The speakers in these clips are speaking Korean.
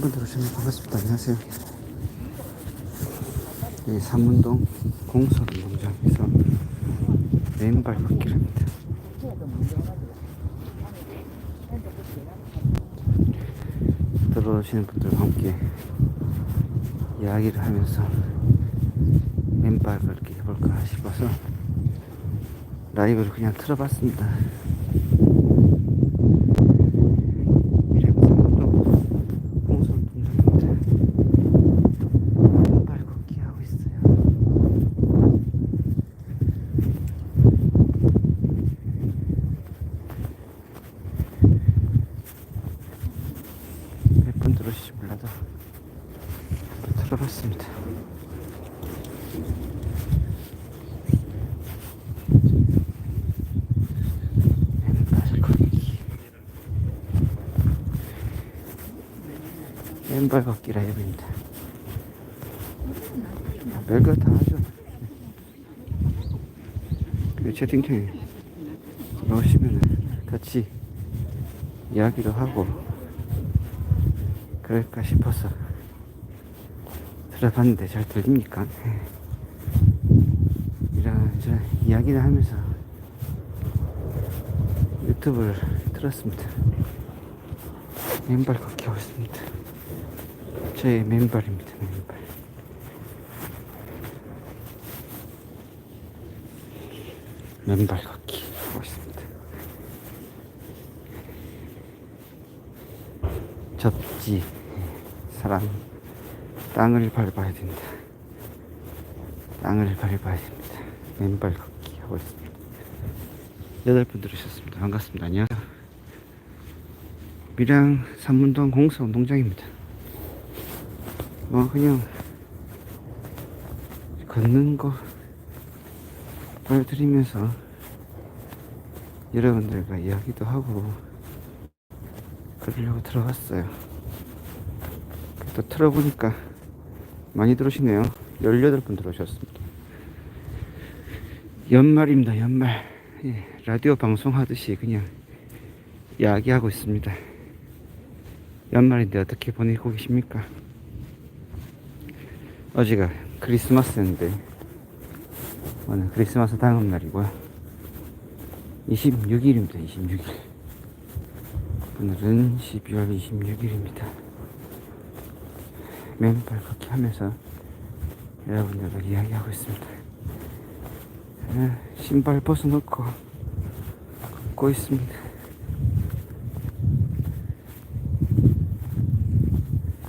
한분 들어오시면 반갑습니다. 안녕하세요. 이 삼문동 공설 농장에서 맨발 걷기랍니다. 들어오시는 분들과 함께 이야기를 하면서 맨발 걷기 해볼까 싶어서 라이브를 그냥 틀어봤습니다. 미래부산동 공설 농장입니다. 맨발 걷기 하고 있어요. 몇 번 들으실지 몰라도 한번 틀어봤습니다. 맨발 걷기 맨발 걷기 라이브입니다. 아, 별거 다 하죠. 그 채팅창에 나오시면 같이 이야기도 하고 그럴까 싶어서 들어봤는데 잘 들립니까? 이런 저런 이야기를 하면서 유튜브를 틀었습니다. 맨발 걷기 하고 있습니다. 제 맨발입니다, 맨발. 맨발 걷기 하고 있습니다. 접지, 사람, 땅을 밟아야 된다. 땅을 밟아야 됩니다. 맨발 걷기 하고 있습니다. 여덟 분 들으셨습니다. 반갑습니다. 안녕하세요. 밀양 삼문동 공서 운동장입니다. 뭐 그냥 걷는 거 보여드리면서 여러분들과 이야기도 하고 그러려고 들어갔어요. 또 틀어보니까 많이 들어오시네요. 18분 들어오셨습니다. 연말입니다, 연말. 예, 라디오 방송하듯이 그냥 이야기하고 있습니다. 연말인데 어떻게 보내고 계십니까? 어제가 크리스마스였는데, 오늘 크리스마스 다음 날이고요. 26일입니다, 26일. 오늘은 12월 26일입니다. 맨발 걷기 하면서 여러분들과 이야기하고 있습니다. 아, 신발 벗어놓고 걷고 있습니다.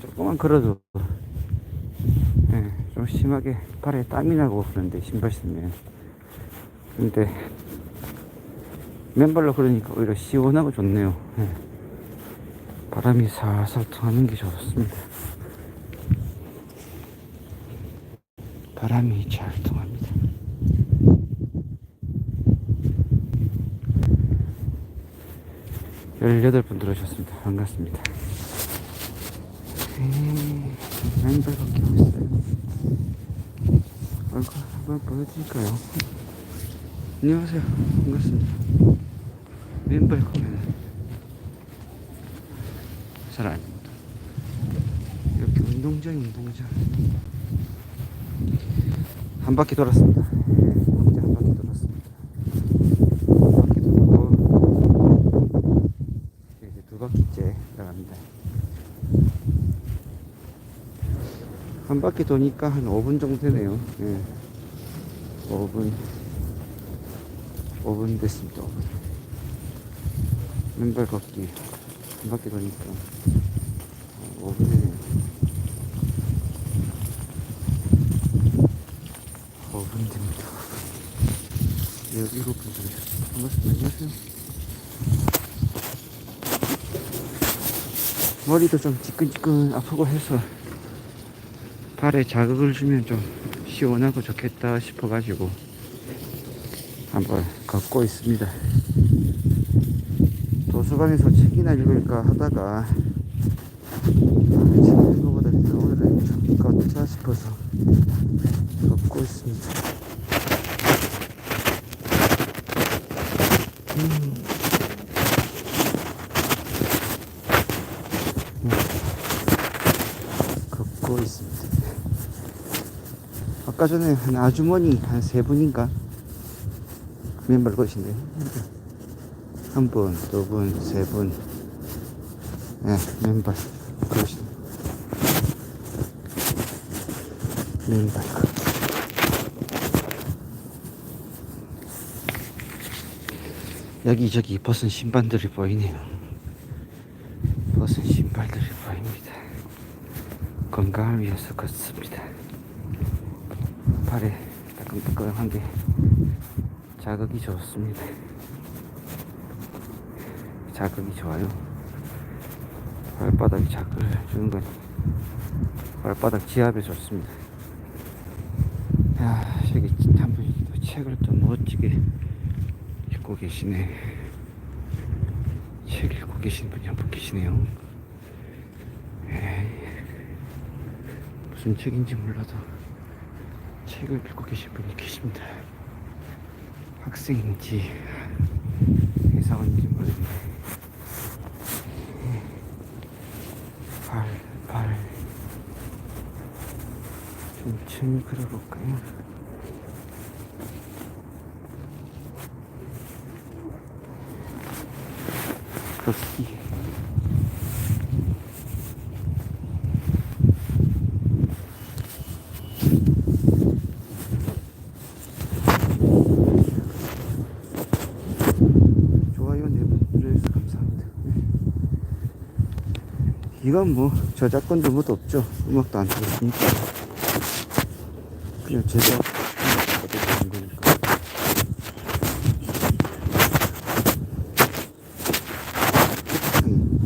조금만 걸어도 심하게 발에 땀이 나고 그런데 신발 신으면 근데 맨발로 걸으니까 오히려 시원하고 좋네요. 예. 바람이 살살 통하는 게 좋습니다. 바람이 잘 통합니다. 열여덟 분 들어오셨습니다. 반갑습니다. 맨발 걷기 하고 있어요. 한번 보여드릴까요? 안녕하세요. 반갑습니다. 맨발 걷기는 잘 아닙니다. 이렇게 운동장, 운동장. 한 바퀴 돌았습니다. 한 바퀴 도니까 한 5분 정도 되네요. 예. 5분. 5분 됐습니다. 5분. 맨발 걷기. 한 바퀴 도니까 5분 되네요. 5분 됩니다. 17분 들으셨습니다. 반갑습니다. 안녕하세요. 머리도 좀 지끈지끈 아프고 해서 발에 자극을 주면 좀 시원하고 좋겠다 싶어가지고 한번 걷고 있습니다. 도서관에서 책이나 읽을까 하다가 아, 책 읽는 것보다 오늘은 좀 걷자 싶어서 걷고 있습니다. 음. 걷고 있습니다. 아까 전에 한 아주머니 한 세 분인가 맨발 걸으신데 한 분, 두 분, 세 분, 예, 걸으신 맨발 걷기. 여기저기 벗은 신발들이 보이네요. 벗은 신발들이 보입니다. 건강을 위해서 걷습니다. 발에 따끔따끔한 게 자극이 좋습니다. 자극이 좋아요. 발바닥에 자극을 주는 건 발바닥 지압에 좋습니다. 야, 저기 한 분이 또 책을 좀 멋지게 읽고 계시네. 책 읽고 계신 분이 한 분 계시네요. 에이, 무슨 책인지 몰라도 책을 읽고 계신 분이 계십니다. 학생인지 회사원인지 모르겠네. 발, 발. 천천히 걸어볼까요? 걷기. 좋아요 네분 눌러주셔서 감사합니다. 네. 이건 뭐 저작권도 뭐도 없죠. 음악도 안 들었으니까. 그냥 제가 어떻게 거니까. 음,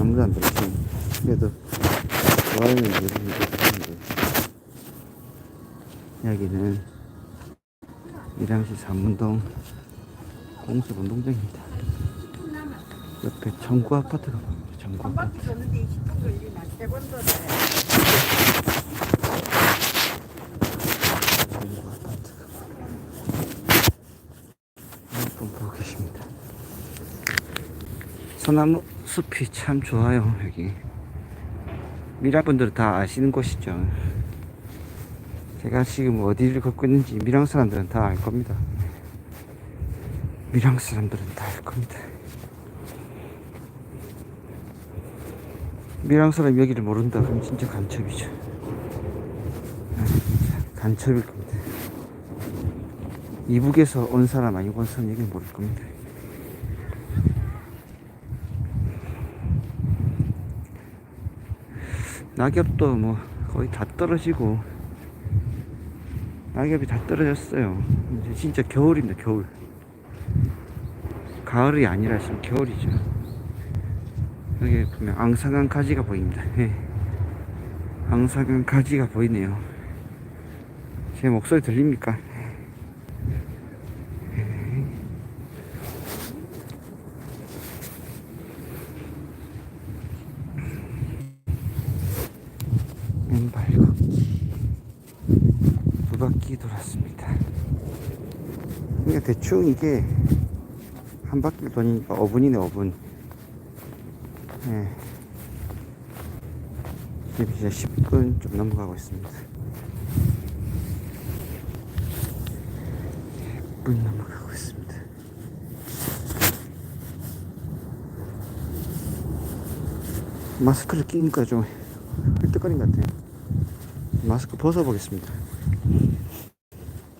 아무도 안 들었지. 그래도 좋아요는 누르는데 여기는 밀양시 삼문동 공수운동장입니다. 옆에 청구 아파트가 보입니다. 청구 아파트. 바퀴 도는데 20분 걸리나 아파트가 한번 보고 계십니다. 소나무 숲이 참 좋아요 여기. 미라분들은 다 아시는 곳이죠. 제가 지금 어디를 걷고 있는지 미랑 사람들은 다 알 겁니다. 미랑 사람들은 다 알 겁니다. 미랑 사람 여기를 모른다 그럼 진짜 간첩이죠. 아, 간첩일 겁니다. 이북에서 온 사람 아니고 온 사람 여기를 모를 겁니다. 낙엽도 뭐 거의 다 떨어지고 낙엽이 다 떨어졌어요. 이제 진짜 겨울입니다, 겨울. 가을이 아니라 지금 겨울이죠. 여기 보면 앙상한 가지가 보입니다. 예. 앙상한 가지가 보이네요. 제 목소리 들립니까? 바퀴 돌았습니다. 그러니까 대충 이게 한 바퀴 도니까 5분이네 5분. 예. 지금 이제 10분 좀 넘어가고 있습니다. 10분 넘어가고 있습니다. 마스크를 끼니까 좀 헐떡거린 것 같아요. 마스크 벗어보겠습니다.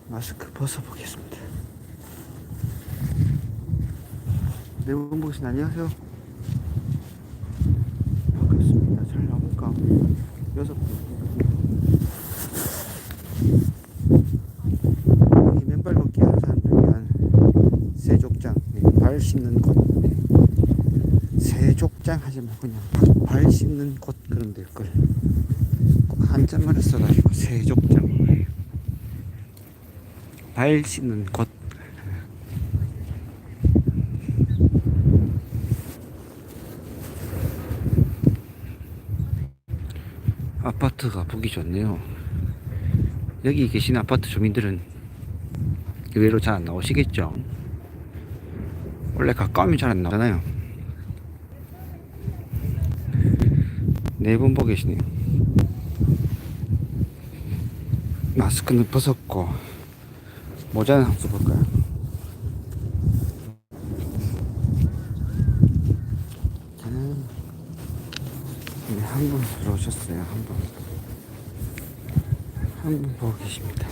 마스크 벗어보겠습니다. 네분 보신 안녕하세요. 반갑습니다. 잘 나올까? 여섯 분. 여기 맨발 걷기 하는 사람들 위한 세족장, 네, 발 씻는 곳. 네. 세족장 하지 말고 그냥 발 씻는 곳 그러면 될 걸. 꼭 한자말을 써가지고 세족장. 발 씻는 곳. 아파트가 보기 좋네요. 여기 계신 아파트 주민들은 의외로 잘 안 나오시겠죠? 원래 가까우면 잘 안 나오잖아요. 네분 보고 계시네요. 마스크는 벗었고 모자는 써볼까요? 저는 네, 한분 들어오셨어요. 한 분. 한 분 보고 계십니다.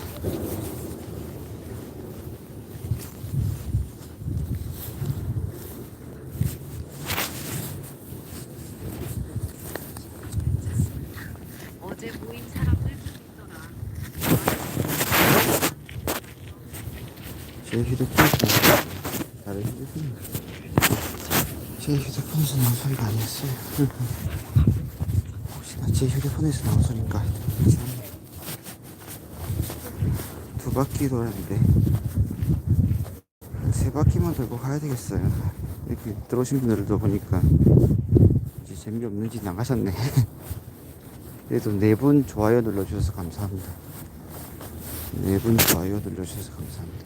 어제 모인 사람들 있더라. 제 휴대폰에서 다른 휴대폰 제 휴대폰에서 나온 소리가 아니었어요. 혹시나 제 휴대폰에서 나온 소리인가? 두 바퀴 돌았는데 세 바퀴만 돌고 가야 되겠어요. 이렇게 들어오신 분들도 보니까 이제 재미없는지 나가셨네. 그래도 네 분 좋아요 눌러주셔서 감사합니다. 네 분 좋아요 눌러주셔서 감사합니다.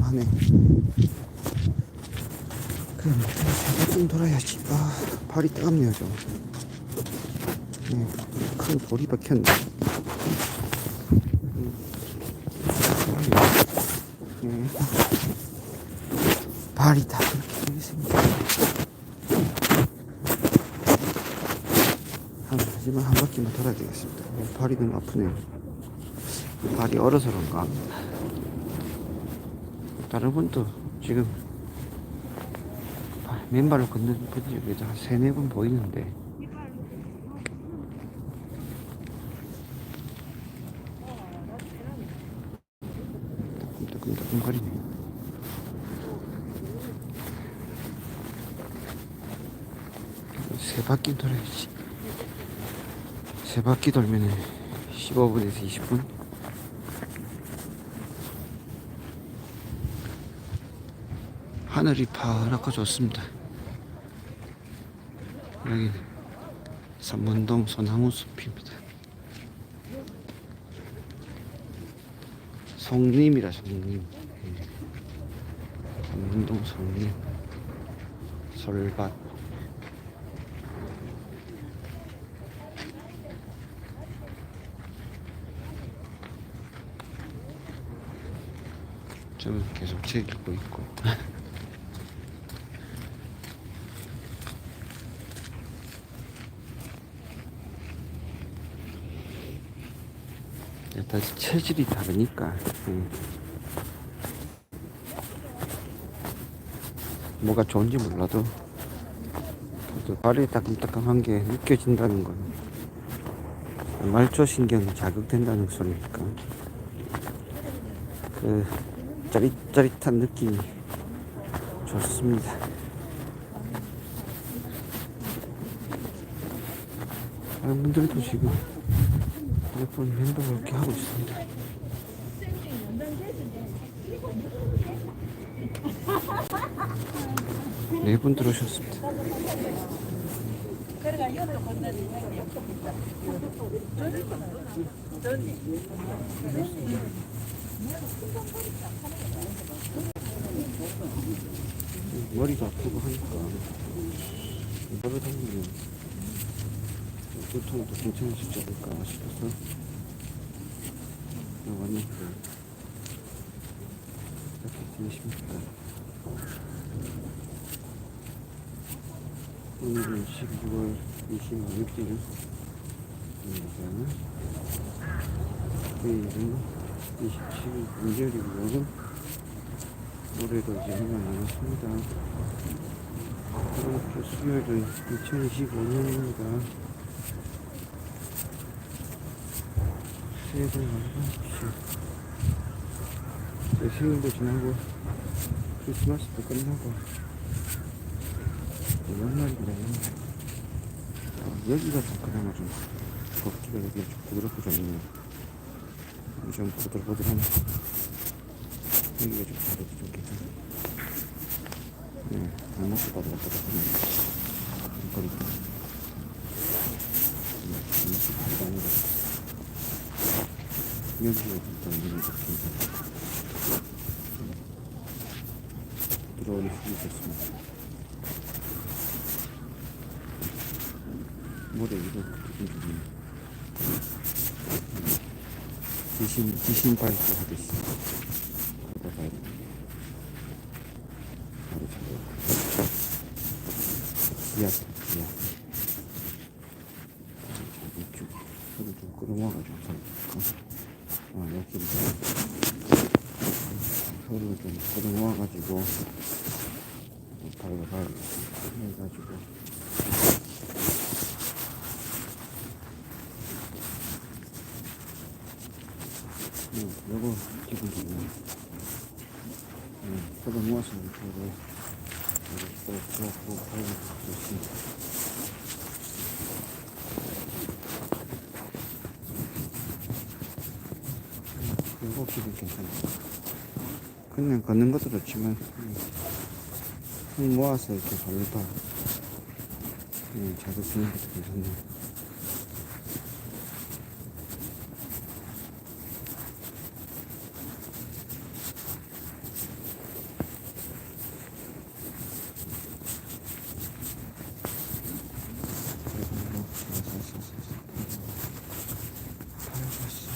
하네. 그래, 좀 돌아야지. 아, 좀. 네, 큰 볼이 박혔네. 음. 네. 발이 다 그렇게 생겨. 한, 하지만 한 바퀴만 돌아야 되겠습니다. 어, 발이 너무 아프네요. 발이 얼어서 그런가. 다른 분도 지금 발- 맨발로 걷는 분이 여기서 한 세네 분 보이는데. 따끔따끔따끔거리네요 세 바퀴 돌아야지 세 바퀴 돌면은 15분에서 20분? 하늘이 파랗고 좋습니다. 여기는 삼문동 소나무 숲입니다. 송림이라 송림. 예. 삼문동 송림. 솔밭. 저는 계속 책 읽고 있고. 다 체질이 다르니까 음. 뭐가 좋은지 몰라도 발이 따끔따끔한 게 느껴진다는 건 말초 신경이 자극된다는 소리니까 그 짜릿짜릿한 느낌이 좋습니다. 다른 분들도 지금 몇번 멤버가 이렇게 하고 있습니다. 네 분 들어오셨습니다. 머리가 아프고 하니까 걸어 다니면 교통도 괜찮으시지 않을까 싶어서. 왔는데 이렇게 되십니까 오늘은 12월 26일. 입니다 내일은 27일 금요일이고요. 올해도 이제 얼마 남았습니다. 다음 주 수요일은 2025년입니다 많이 받으십시오. 이제 생일도 지나고 크리스마스도 끝나고 연말인데 어, 여기가 좀 그나마 좀 걷기가 여기가 좀 부드럽고 좋네요. 좀 부들부들하네. 여기가 좀 다르고 좀 괜찮네. 네, 발목도 바로 왔다 갔다 하네. 거리가. 네, 발목도 바로 가네. 여기가 좀 떨리는 느낌. 들어오니 힘이 좋습니다. 모래 이거 기분 좋네. 귀신, 귀신 하듯이. 그러다 봐야 돼. 바로 잡아. 지하, 지하. 이쪽 소리 좀 끌어모아가지고 아 여기를 소리를 좀 끌어모아가지고 바로 바로 해가지고 응, 요거 기분 좋네 응, 소리 모았으면 저거 이렇게 또 좋고 바로 좋지 이거 기분 괜찮아. 그냥 걷는 것도 좋지만, 음, 손 모아서 이렇게 걸다 음, 자주 쓰는 것도 괜찮네. 그리고 뭐, 팔았어.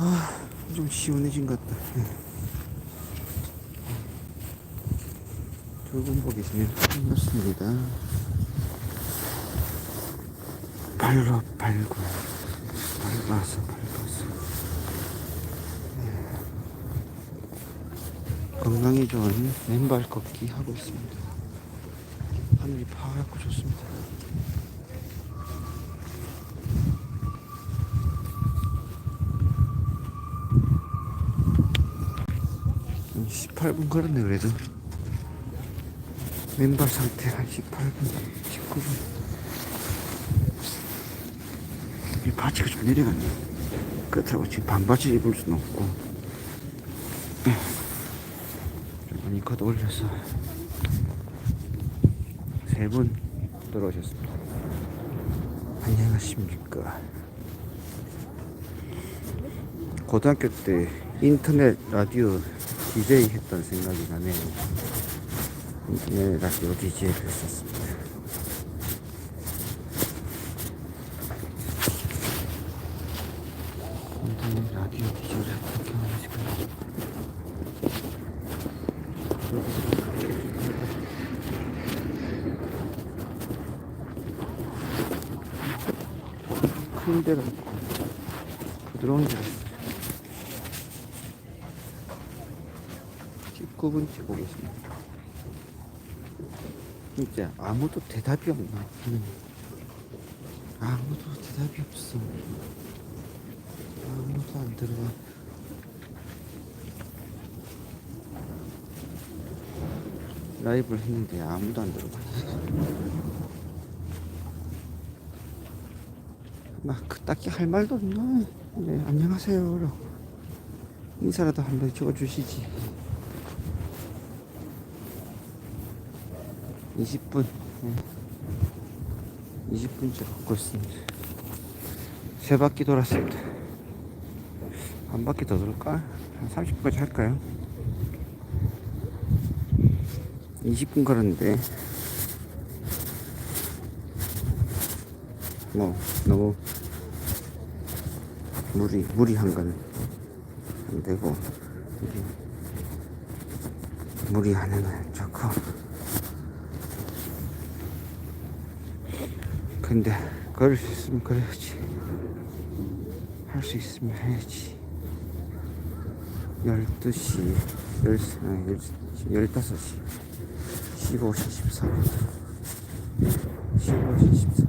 아, 좀 시원해진 것 같다. 붉은 복 있으면 반갑습니다. 발로 발고, 밟아서 밟아서. 네. 건강에 좋은 맨발 걷기 하고 있습니다. 하늘이 파랗고 좋습니다. 한 18분 걸었네 그래도. 맨발 상태 한 18분 19분. 이 바지가 좀 내려갔네. 그렇다고. 지금 반바지 입을 수는 없고. 좀 많이 걷어 올려서 세 분 들어오셨습니다. 안녕하십니까. 고등학교 때 인터넷 라디오 DJ 했던 생각이 나네요. 인터넷 라디오 DJ를 했었습니다. 큰 데가 있고 부드러운 데가 있어요. 19분째 보고 있습니다. 진짜 아무도 대답이 없나? 음. 아무도 대답이 없어. 아무도 안 들어와. 라이브를 했는데 아무도 안 들어와. 막그 딱히 할 말도 없나? 네, 안녕하세요. 인사라도 한번 적어주시지. 20분. 네. 20분째 걷고 있습니다. 세 바퀴 돌았습니다. 한 바퀴 더 돌까? 한 30분까지 할까요? 20분 걸었는데, 뭐, 너무 무리, 무리한 건 안 되고, 이게 무리하는 건 좋고, 근데 걸을 수 있으면 그래야지. 할 수 있으면 해야지. 12시 10, 아, 15시 15시 14분 15시 14분.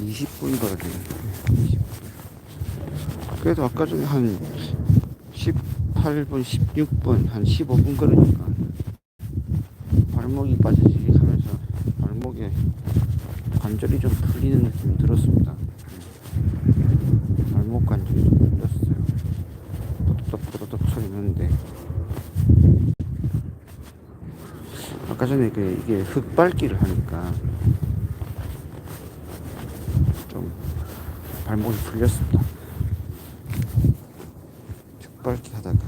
(20분) 걸리네. 그래도 아까 전에 한 18분, 16분, 한 15분 걸으니까 발목이 빠지기 하면서 발목에 관절이 좀 풀리는 느낌이 들었습니다. 발목 관절이 좀 풀렸어요. 포덕포덕 소리 나는데 아까 전에 그 이게 흙밟기를 하니까 좀 발목이 풀렸습니다. 흙밟기 하다가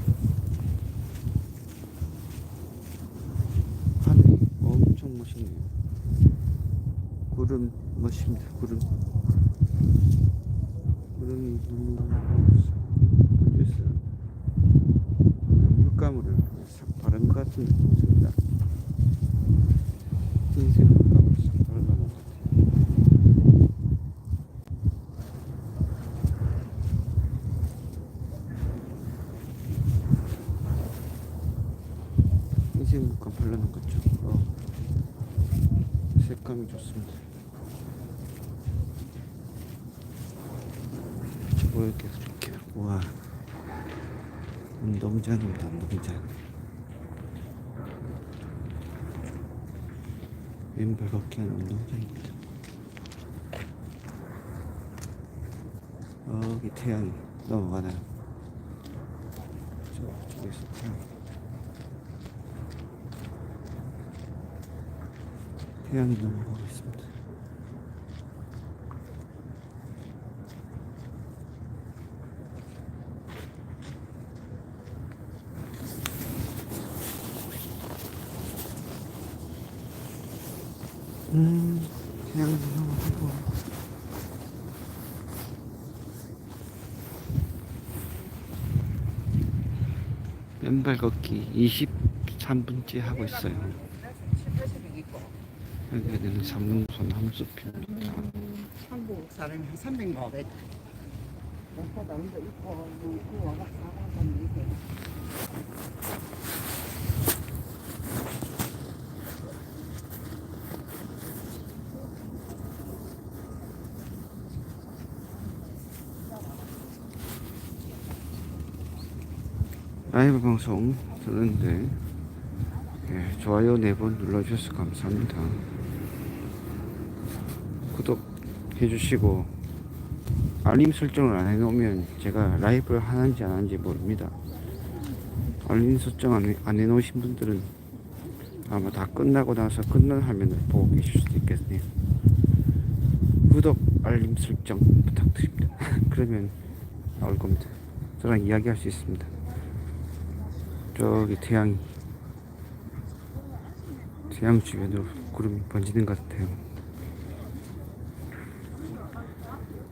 하늘이 엄청 멋있네요. 구름 멋집니다. 구름. 구름이 너무 있어요. 물감을 싹 바른 것 같은 같죠? 어. 색감이 좋습니다. 보여게 그렇게 와 운동장입니다 운동장 왼발 걷기 하는 운동장입니다. 여기 태양이 넘어가나요? 저쪽에서 태양 태양이 넘어가고 있습니다 음, 그냥 넘어가고. 맨발 걷기 23분째 하고 있어요. 여기는 삼릉선 함수표입니다. 한국 사람이 한 300만 500. 목포다 근데 있고 그 와가 사람 이게 라이브 방송 듣는데 예, 좋아요 네 번 눌러주셔서 감사합니다. 구독해 주시고 알림 설정을 안 해놓으면 제가 라이브를 하는지 안 하는지 모릅니다. 알림 설정 안, 해, 안 해놓으신 분들은 아마 다 끝나고 나서 끝난 화면을 보고 계실 수도 있겠네요. 구독, 알림 설정 부탁드립니다. 그러면 나올 겁니다. 저랑 이야기할 수 있습니다. 저기 태양이 태양 주변으로 구름이 번지는 것 같아요.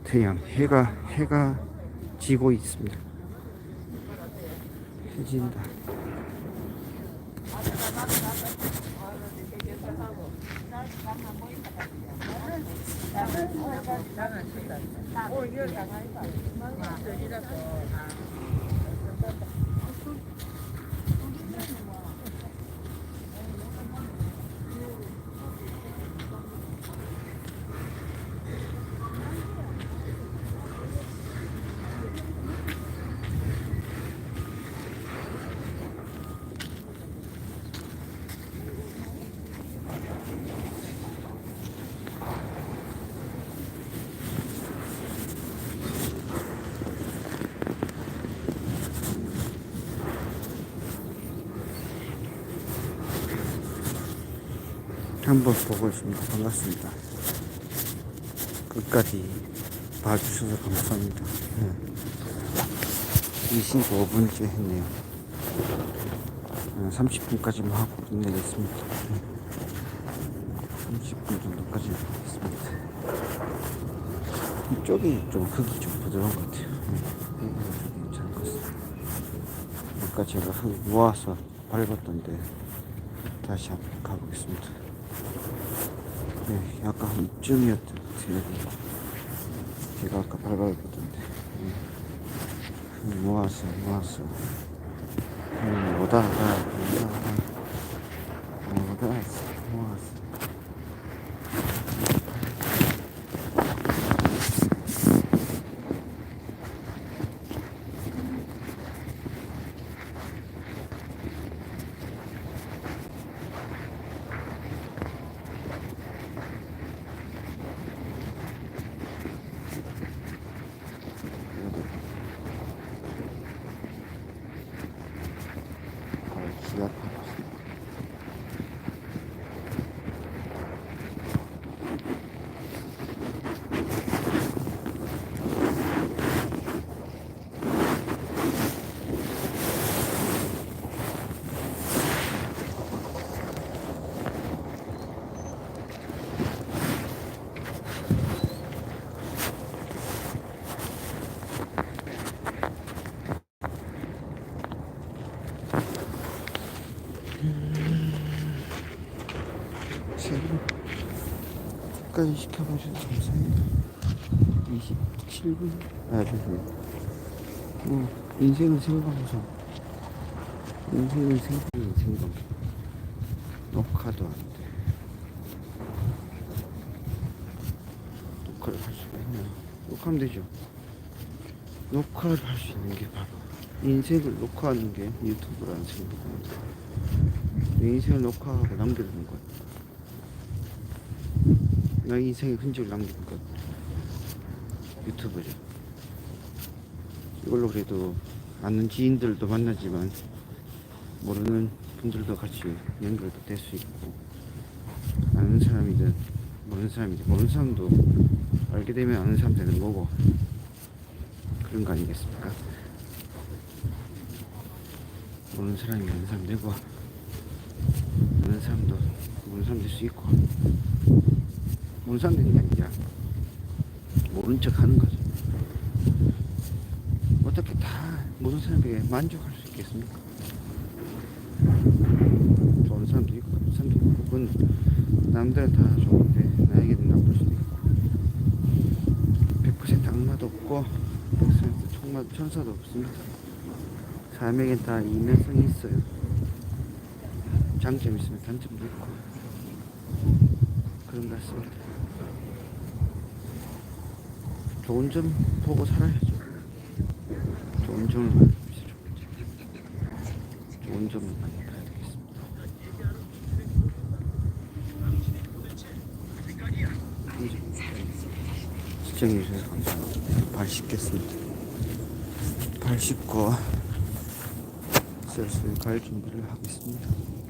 태양 해가 해가 지고 있습니다. 해진다. 한번 보고 있습니다. 반갑습니다. 끝까지 봐주셔서 감사합니다. 25분째 했네요. 30분까지만 하고 끝내겠습니다. 30분 정도까지 하겠습니다. 이쪽이 좀 흙이 좀 부드러운 것 같아요. 네, 같습니다. 아까 제가 흙 모아서 밟았던데 다시 한번 가보겠습니다. 네, 약간 한 이쯤이었던. 여기. 제가 아까 밟아봤던데. 네. 흙 모아서 모아서 음, 오다가 오다가 시켜보셔서 감사합니다. 27분? 아, 죄송해요. 뭐, 인생은 생방송. 인생은 생방송, 생방. 녹화도 안 돼. 녹화를 할 수가 있나? 녹화하면 되죠. 녹화를 할 수 있는 게 바로 인생을 녹화하는 게 유튜브라는 생각입니다. 내 인생을 녹화하고 남기는 것. 나의 인생의 흔적을 남기는 것. 유튜브죠. 이걸로 그래도 아는 지인들도 만나지만 모르는 분들도 같이 연결도 될 수 있고 아는 사람이든 모르는 사람이든 모르는 사람도 알게 되면 아는 사람 되는 거고 그런 거 아니겠습니까? 모르는 사람이 아는 사람 되고 아는 사람도 모르는 사람 될 수 있고 되는 게 아니라 모른 척 하는 거죠. 어떻게 다 모든 사람에게 만족할 수 있겠습니까? 좋은 사람도 있고 나쁜 사람도 있고 그건 남들은 다 좋은데 나에게는 나쁠 수도 있고 100% 악마도 없고 100% 총마, 천사도 없습니다. 삶에겐 다 이면성이 있어요. 장점이 있으면 단점도 있고 그런 것 같습니다. 좋은 점 보고 살아야죠. 좋은 점을 많이 보시죠. 좋은 점을 많이 봐야 되겠습니다. 시청해주셔서 감사합니다. 발 씻겠습니다. 발 씻고 슬슬 갈 준비를. 잘 걸었습니다.